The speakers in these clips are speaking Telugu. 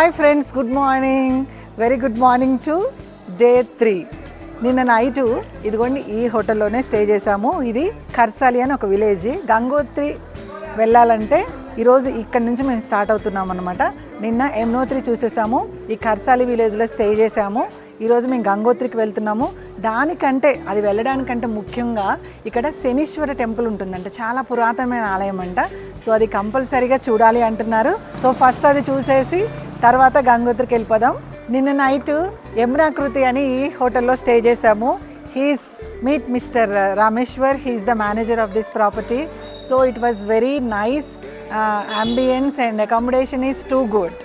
Hi friends good morning very good morning to day three నిన్న నైటు ఇదిగోండి ఈ హోటల్లోనే స్టే చేశాము. ఇది కర్సాలి అని ఒక విలేజ్ గంగోత్రి వెళ్ళాలంటే ఈరోజు ఇక్కడ నుంచి మేము స్టార్ట్ అవుతున్నాం అనమాట నిన్న యమునోత్రి చూసేసాము. ఈ కర్సాలి విలేజ్లో స్టే చేసాము ఈరోజు మేము గంగోత్రికి వెళ్తున్నాము. దానికంటే అది వెళ్ళడానికంటే ముఖ్యంగా ఇక్కడ శనీశ్వర టెంపుల్ ఉంటుందంట. చాలా పురాతనమైన ఆలయం అంట. సో అది కంపల్సరీగా చూడాలి అంటున్నారు. సో ఫస్ట్ అది చూసేసి తర్వాత గంగోత్రికి వెళ్ళిపోదాం. నిన్న నైట్ యమునాకృతి అని ఈ హోటల్లో స్టే చేసాము he's meet mister Rameshwar. He's the manager of this property. So it was very nice ambience and accommodation is too good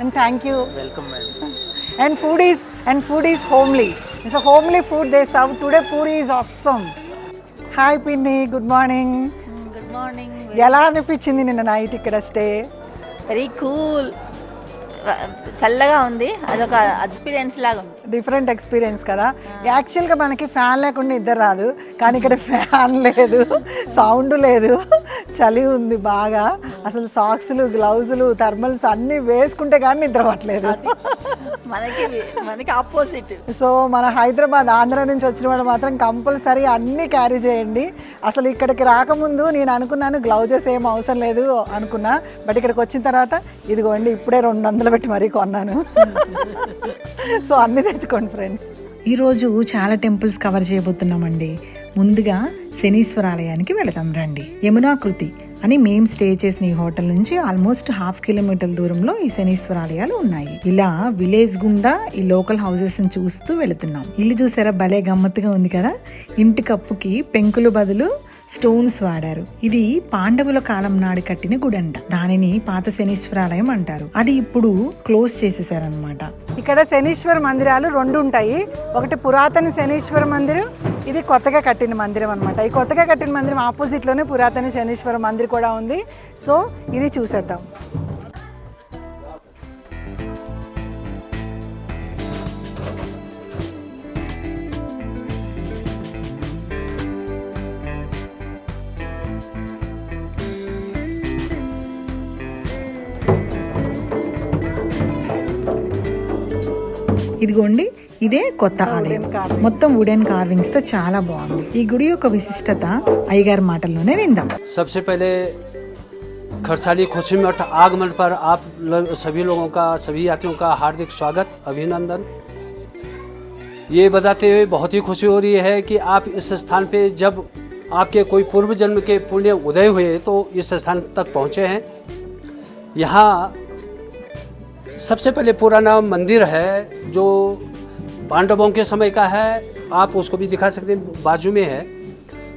and thank you welcome madam and food is and food is homely it's a homely food they serve today puri is awesome hi పిన్ని గుడ్ మార్నింగ్ గుడ్ మార్నింగ్ ఎలా అనిపించింది నిన్న నైట్ ఇక్కడ స్టే వెరీ కూల్ చల్లగా ఉంది అదొక ఎక్స్పీరియన్స్ లాగా ఉంది. డిఫరెంట్ ఎక్స్పీరియన్స్ కదా. యాక్చువల్గా మనకి ఫ్యాన్ లేకుండా నిద్ర రాదు కానీ ఇక్కడ ఫ్యాన్ లేదు సౌండ్ లేదు చలి ఉంది బాగా. అసలు సాక్స్లు గ్లౌజులు థర్మల్స్ అన్నీ వేసుకుంటే కానీ నిద్ర పట్టలేదు. మనకి మనకి ఆపోజిట్ సో మన హైదరాబాద్ ఆంధ్ర నుంచి వచ్చిన వాడు మాత్రం కంపల్సరీ అన్నీ క్యారీ చేయండి. అసలు ఇక్కడికి రాకముందు నేను అనుకున్నాను గ్లౌజెస్ ఏం అవసరం లేదు అనుకున్నా. బట్ ఇక్కడికి వచ్చిన తర్వాత ఇదిగోండి ఇప్పుడే రెండు వందలు పెట్టి మరీ కొన్నాను. సో అన్నీ తెచ్చుకోండి ఫ్రెండ్స్. ఈరోజు చాలా టెంపుల్స్ కవర్ చేయబోతున్నామండి. ముందుగా శనీశ్వర ఆలయానికి వెళదాం రండి. యమునాకృతి అని మేం స్టే చేసిన ఈ హోటల్ నుంచి ఆల్మోస్ట్ హాఫ్ కిలోమీటర్ దూరంలో ఈ శనీశ్వర ఆలయాలు ఉన్నాయి. ఇలా విలేజ్ గుండా ఈ లోకల్ హౌసెస్ చూస్తూ వెళుతున్నాం. ఇల్లు చూసారా? భలే గమ్మత్తుగా ఉంది కదా? ఇంటి కప్పుకి పెంకులు బదులు స్టోన్స్ వాడారు. ఇది పాండవుల కాలం నాడు కట్టిన గుడంట. దానిని పాత శనీశ్వరాలయం అంటారు. అది ఇప్పుడు క్లోజ్ చేసేసారనమాట ఇక్కడ శనీశ్వర మందిరాలు రెండు ఉంటాయి. ఒకటి పురాతన శనీశ్వర మందిరం ఇది కొత్తగా కట్టిన మందిరం అనమాట ఈ కొత్తగా కట్టిన మందిరం ఆపోజిట్లోనే పురాతన శనీశ్వర మందిర్ కూడా ఉంది. సో ఇది చూసేద్దాం. ఇదిగోండి ఇదే కొత్త ఆలయం మొత్తం వుడెన్ కార్వింగ్స్ తో చాలా బాగుంది ఈ గుడి యొక్క విశిష్టత అయ్యగారి మాటల్లోనే విందాం सबसे पहले खरसाली खुशी मठ आगमन पर आप ल- सभी लोगों का सभी यात्रियों का हार्दिक स्वागत अभिनंदन ये बताते हुए बहुत ही खुशी हो रही है कि आप इस स्थान पे जब आपके कोई पूर्व जन्म के पुण्य उदय हुए तो इस स्थान तक पहुँचे हैं यहाँ सबसे पहले पुराना मंदिर है, जो पांडवों के समय का है। आप उसको भी दिखा सकते हैं, बाजू में है।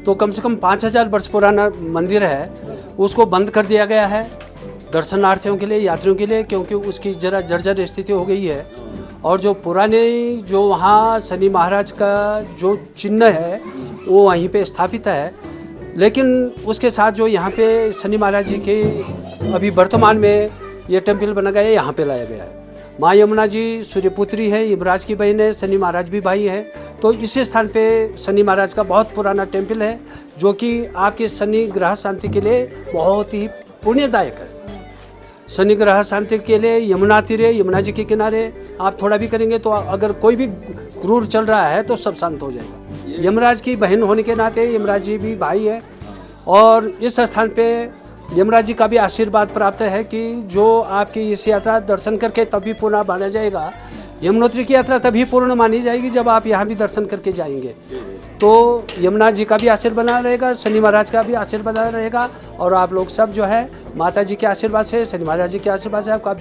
तो कम से कम पाँच हज़ार वर्ष पुराना मंदिर है। उसको बंद कर दिया गया है दर्शनार्थियों के लिए, यात्रियों के लिए, क्योंकि उसकी जरा जर्जर स्थिति हो गई है। और जो पुराने, जो वहाँ शनि महाराज का जो चिन्ह है, वो वहीं पे स्थापित है। लेकिन उसके साथ जो यहाँ पे शनि महाराज जी के अभी वर्तमान में ये टेंपल बना गया है, यहाँ पे लाया गया है। माँ यमुना जी सूर्यपुत्री है, यमराज की बहन है, शनि महाराज भी भाई है। तो इसी स्थान पे शनि महाराज का बहुत पुराना टेंपल है, जो कि आपके शनि ग्रह शांति के लिए बहुत ही पुण्यदायक है। शनि ग्रह शांति के लिए यमुना तीरे, यमुना जी के किनारे आप थोड़ा भी करेंगे तो अगर कोई भी क्रूर चल रहा है तो सब शांत हो जाएगा। यमराज की बहन होने के नाते यमराज जी भी भाई है और इस स्थान पे यमराज जी का भी आशीर्वाद प्राप्त है कि जो आपकी इस यात्रा दर्शन करके तभी पूर्ण माना जाएगा। यमुनोत्री की यात्रा तभी पूर्ण मानी जाएगी जब आप यहाँ भी दर्शन करके जाएँगे। तो यमुना जी का भी आशीर्वाद रहेगा, शनि महाराज का भी आशीर्वाद रहेगा और आप लोग सब जो है माता जी के आशीर्वाद से, शनि महाराज जी के आशीर्वाद से आपका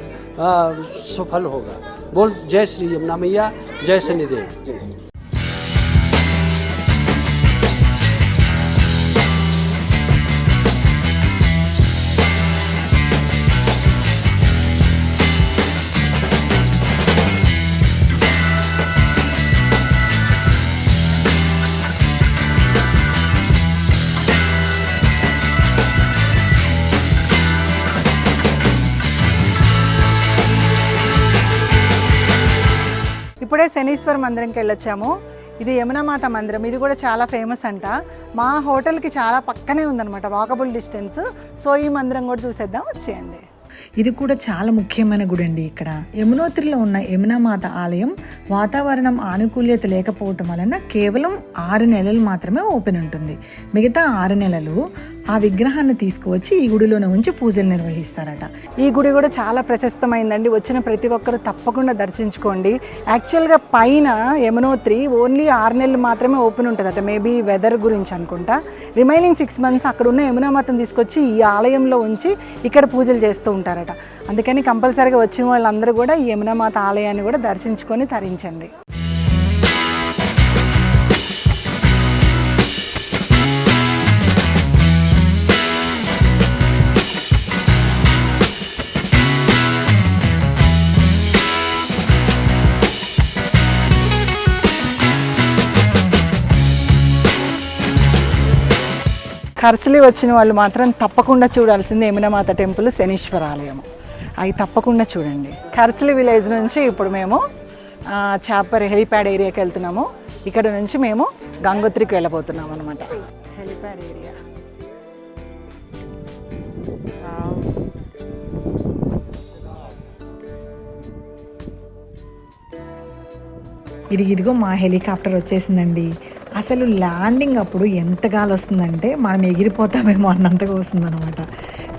सफल होगा। बोल, जय श्री यमुना मैया, जय शनिदेव। ఇప్పుడే శనీశ్వర మందిరంకి వెళ్ళొచ్చాము. ఇది యమునామాత మందిరం. ఇది కూడా చాలా ఫేమస్ అంట. మా హోటల్కి చాలా పక్కనే ఉందన్నమాట వాకబుల్ డిస్టెన్స్. సో ఈ మందిరం కూడా చూసేద్దాం వచ్చేయండి. ఇది కూడా చాలా ముఖ్యమైన గుడి అండి ఇక్కడ. యమునోత్రిలో ఉన్న యమునామాత ఆలయం వాతావరణం ఆనుకూల్యత లేకపోవటం వలన కేవలం ఆరు నెలలు మాత్రమే ఓపెన్ ఉంటుంది. మిగతా ఆరు నెలలు ఆ విగ్రహాన్ని తీసుకువచ్చి ఈ గుడిలోనే ఉంచి పూజలు నిర్వహిస్తారట. ఈ గుడి కూడా చాలా ప్రశస్తమైందండి. వచ్చిన ప్రతి ఒక్కరు తప్పకుండా దర్శించుకోండి. యాక్చువల్గా పైన యమునోత్రి ఓన్లీ ఆరు నెలలు మాత్రమే ఓపెన్ ఉంటుందట మేబీ వెదర్ గురించి అనుకుంటా. రిమైనింగ్ సిక్స్ మంత్స్ అక్కడ ఉన్న యమునామాతను తీసుకొచ్చి ఈ ఆలయంలో ఉంచి ఇక్కడ పూజలు చేస్తూ ఉంటారట. అందుకని కంపల్సరీగా వచ్చిన వాళ్ళందరూ కూడా ఈ యమునామాత ఆలయాన్ని కూడా దర్శించుకొని తరించండి. కర్సలి వచ్చిన వాళ్ళు మాత్రం తప్పకుండా చూడాల్సింది యమునమాత టెంపుల్ శనీశ్వర ఆలయం అవి తప్పకుండా చూడండి. కర్సలి విలేజ్ నుంచి ఇప్పుడు మేము చాపర్ హెలిప్యాడ్ ఏరియాకి వెళ్తున్నాము. ఇక్కడ నుంచి మేము గంగోత్రికి వెళ్ళబోతున్నాం అనమాట హెలిప్యాడ్ ఏరియా. ఇది ఇదిగో మా హెలికాప్టర్ వచ్చేసిందండి. అసలు ల్యాండింగ్ అప్పుడు ఎంత గాలి వస్తుందంటే మనం ఎగిరిపోతామేమో అన్నంతగా వస్తుందన్నమాట.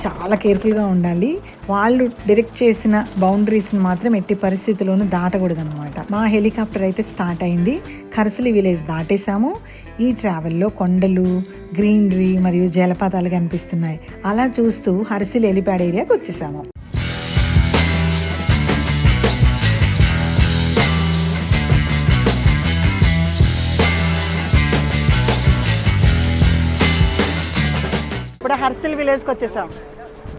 చాలా కేర్ఫుల్గా ఉండాలి. వాళ్ళు డైరెక్ట్ చేసిన బౌండరీస్ని మాత్రం ఎట్టి పరిస్థితుల్లోనూ దాటకూడదన్నమాట. మా హెలికాప్టర్ అయితే స్టార్ట్ అయింది. కరసలి విలేజ్ దాటేసాము ఈ ట్రావెల్లో కొండలు గ్రీనరీ మరియు జలపాతాలు కనిపిస్తున్నాయి. అలా చూస్తూ హర్సిల్ హెలిప్యాడ్ ఏరియాకి వచ్చేసాము. హర్సిల్ విలేజ్కి వచ్చేసాం.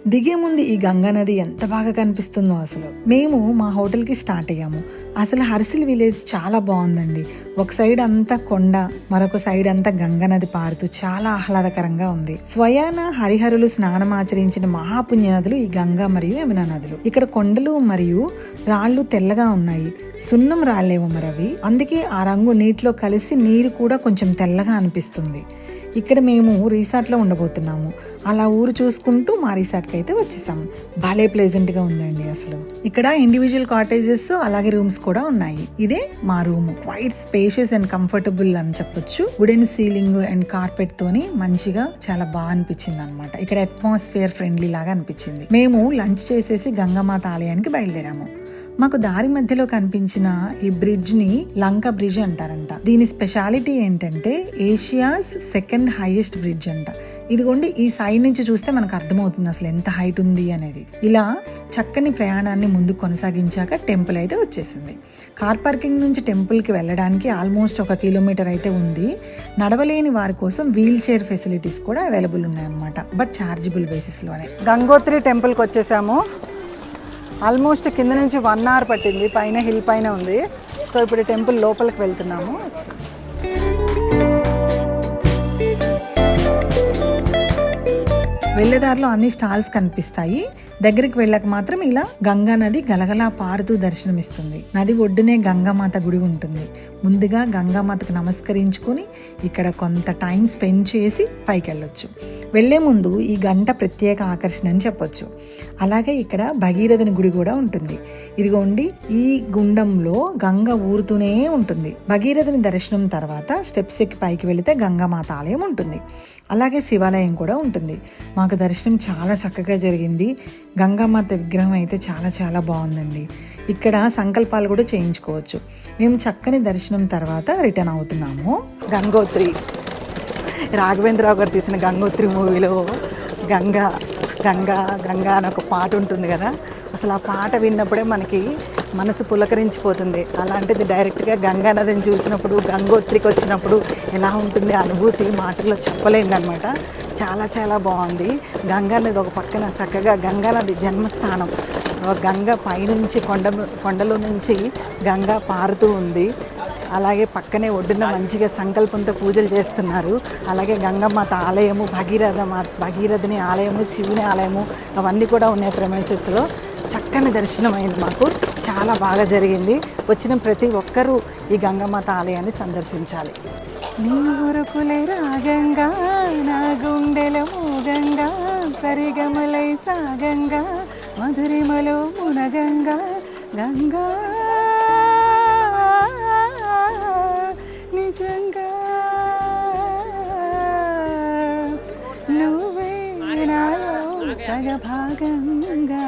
దిగే ముందు ఈ గంగా నది ఎంత బాగా కనిపిస్తుందో అసలు. మేము మా హోటల్కి స్టార్ట్ అయ్యాము. అసలు హర్సిల్ విలేజ్ చాలా బాగుందండి. ఒక సైడ్ అంతా కొండ మరొక సైడ్ అంతా గంగా నది పారుతూ చాలా ఆహ్లాదకరంగా ఉంది. స్వయాన హరిహరులు స్నానం ఆచరించిన మహాపుణ్య నదులు ఈ గంగా మరియు యమునా నదులు. ఇక్కడ కొండలు మరియు రాళ్ళు తెల్లగా ఉన్నాయి. సున్నం రాళ్ళేమో మరి అవి అందుకే ఆ రంగు నీటిలో కలిసి నీరు కూడా కొంచెం తెల్లగా అనిపిస్తుంది. ఇక్కడ మేము రీసార్ట్లో ఉండబోతున్నాము. అలా ఊరు చూసుకుంటూ మా రీసార్ట్కి అయితే వచ్చేసాము భలే ప్లెజెంట్గా ఉందండి అసలు. ఇక్కడ ఇండివిజువల్ కాటేజెస్ అలాగే రూమ్స్ కూడా ఉన్నాయి. ఇదే మా room. Quite spacious and comfortable అని చెప్పొచ్చు. వుడెన్ సీలింగ్ అండ్ కార్పెట్ తోని మంచిగా చాలా బాగా అనిపించింది అనమాట ఇక్కడ అట్మాస్ఫియర్ ఫ్రెండ్లీ లాగా అనిపించింది. మేము లంచ్ చేసేసి గంగామాత ఆలయానికి బయలుదేరాము. మాకు దారి మధ్యలో కనిపించిన ఈ బ్రిడ్జ్ని లంక బ్రిడ్జ్ అంటారంట. దీని స్పెషాలిటీ ఏంటంటే ఏషియాస్ సెకండ్ హైయెస్ట్ బ్రిడ్జ్ అంట. ఇదిగోండి ఈ సైడ్ నుంచి చూస్తే మనకు అర్థమవుతుంది అసలు ఎంత హైట్ ఉంది అనేది. ఇలా చక్కని ప్రయాణాన్ని ముందుకు కొనసాగించాక టెంపుల్ అయితే వచ్చేసింది. కార్ పార్కింగ్ నుంచి టెంపుల్కి వెళ్ళడానికి ఆల్మోస్ట్ ఒక కిలోమీటర్ అయితే ఉంది. నడవలేని వారి కోసం వీల్ చైర్ ఫెసిలిటీస్ కూడా అవైలబుల్ ఉన్నాయన్నమాట బట్ ఛార్జబుల్ బేసిస్లోనే. గంగోత్రి టెంపుల్కి వచ్చేసాము. ఆల్మోస్ట్ కింద నుంచి వన్ అవర్ పట్టింది పైన హిల్ పైన ఉంది. సో ఇప్పుడు టెంపుల్ లోపలికి వెళ్తున్నాము. వెళ్ళేదారిలో అన్ని స్టాల్స్ కనిపిస్తాయి. దగ్గరికి వెళ్ళక మాత్రం ఇలా గంగా నది గలగలా పారుతూ దర్శనమిస్తుంది. నది ఒడ్డునే గంగామాత గుడి ఉంటుంది. ముందుగా గంగామాతకు నమస్కరించుకొని ఇక్కడ కొంత టైం స్పెండ్ చేసి పైకి వెళ్ళొచ్చు వెళ్ళే ముందు ఈ గంట ప్రత్యేక ఆకర్షణ అని చెప్పొచ్చు. అలాగే ఇక్కడ భగీరథని గుడి కూడా ఉంటుంది. ఇదిగోండి ఈ గుండంలో గంగ ఊరుతూనే ఉంటుంది. భగీరథుని దర్శనం తర్వాత స్టెప్స్ ఎక్కి పైకి వెళితే గంగామాత ఆలయం ఉంటుంది. అలాగే శివాలయం కూడా ఉంటుంది. మాకు దర్శనం చాలా చక్కగా జరిగింది. గంగామాత విగ్రహం అయితే చాలా చాలా బాగుందండి. ఇక్కడ సంకల్పాలు కూడా చేయించుకోవచ్చు. మేము చక్కని దర్శనం తర్వాత రిటర్న్ అవుతున్నాము. గంగోత్రి. రాఘవేంద్రరావు గారు తీసిన గంగోత్రి మూవీలో గంగా గంగా గంగా అని ఒక పాట ఉంటుంది కదా. అసలు ఆ పాట విన్నప్పుడే మనకి మనసు పులకరించిపోతుంది. అలాంటిది డైరెక్ట్గా గంగా నదిని చూసినప్పుడు గంగోత్రికి వచ్చినప్పుడు ఎలా ఉంటుంది ఆ అనుభూతి మాటల్లో చెప్పలేదన్నమాట. చాలా చాలా బాగుంది. గంగా నది ఒక పక్కన చక్కగా గంగా నది జన్మస్థానం. గంగ పైనుంచి కొండ కొండలో నుంచి గంగ పారుతూ ఉంది. అలాగే పక్కనే ఒడ్డున మంచిగా సంకల్పంతో పూజలు చేస్తున్నారు. అలాగే గంగమ్మాత ఆలయము భగీరథ మా భగీరథుని ఆలయము శివుని ఆలయము అవన్నీ కూడా ఉన్నాయి ప్రమేసెస్లో చక్కని దర్శనం అయింది మాకు. చాలా బాగా జరిగింది. వచ్చిన ప్రతి ఒక్కరూ ఈ గంగమ్మత ఆలయాన్ని సందర్శించాలి. నీ ఊరుకులే రాగంగా నా గుండెల మూగంగా సరిగమలై సాగంగా మధురిమలో మునగంగా గంగా సగభాగంగా.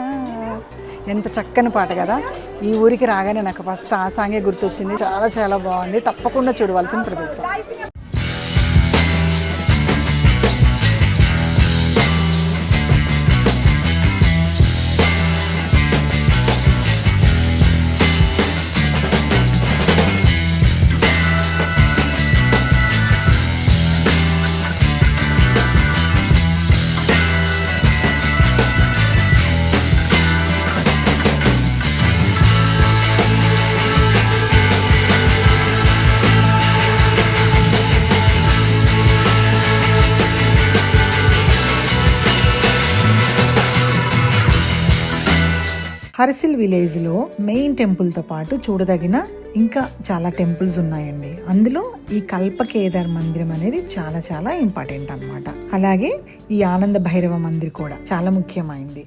ఎంత చక్కని పాట కదా. ఈ ఊరికి రాగానే నాకు ఫస్ట్ ఆ సాంగే గుర్తొచ్చింది. చాలా చాలా బాగుంది. తప్పకుండా చూడవలసిన ప్రదేశం. హర్సిల్ విలేజ్లో మెయిన్ టెంపుల్తో పాటు చూడదగిన ఇంకా చాలా టెంపుల్స్ ఉన్నాయండి. అందులో ఈ కల్పకేదార్ మందిరం అనేది చాలా చాలా ఇంపార్టెంట్ అన్నమాట. అలాగే ఈ ఆనంద భైరవ మందిర్ కూడా చాలా ముఖ్యమైంది.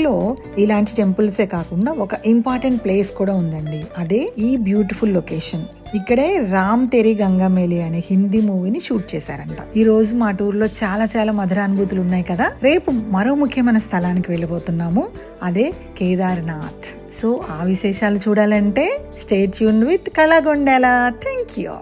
ఊర్లో ఇలాంటి టెంపుల్సే కాకుండా ఒక ఇంపార్టెంట్ ప్లేస్ కూడా ఉందండి. అదే ఈ బ్యూటిఫుల్ లొకేషన్. ఇక్కడే రామ్ తెరి గంగామేలి అనే హిందీ మూవీని షూట్ చేశారంట. ఈ రోజు మా టూర్లో చాలా చాలా మధురానుభూతులు ఉన్నాయి కదా. రేపు మరో ముఖ్యమైన స్థలానికి వెళ్ళిపోతున్నాము అదే కేదార్నాథ్. సో ఆ విశేషాలు చూడాలంటే state Yoon with కళాగొండెల. Thank you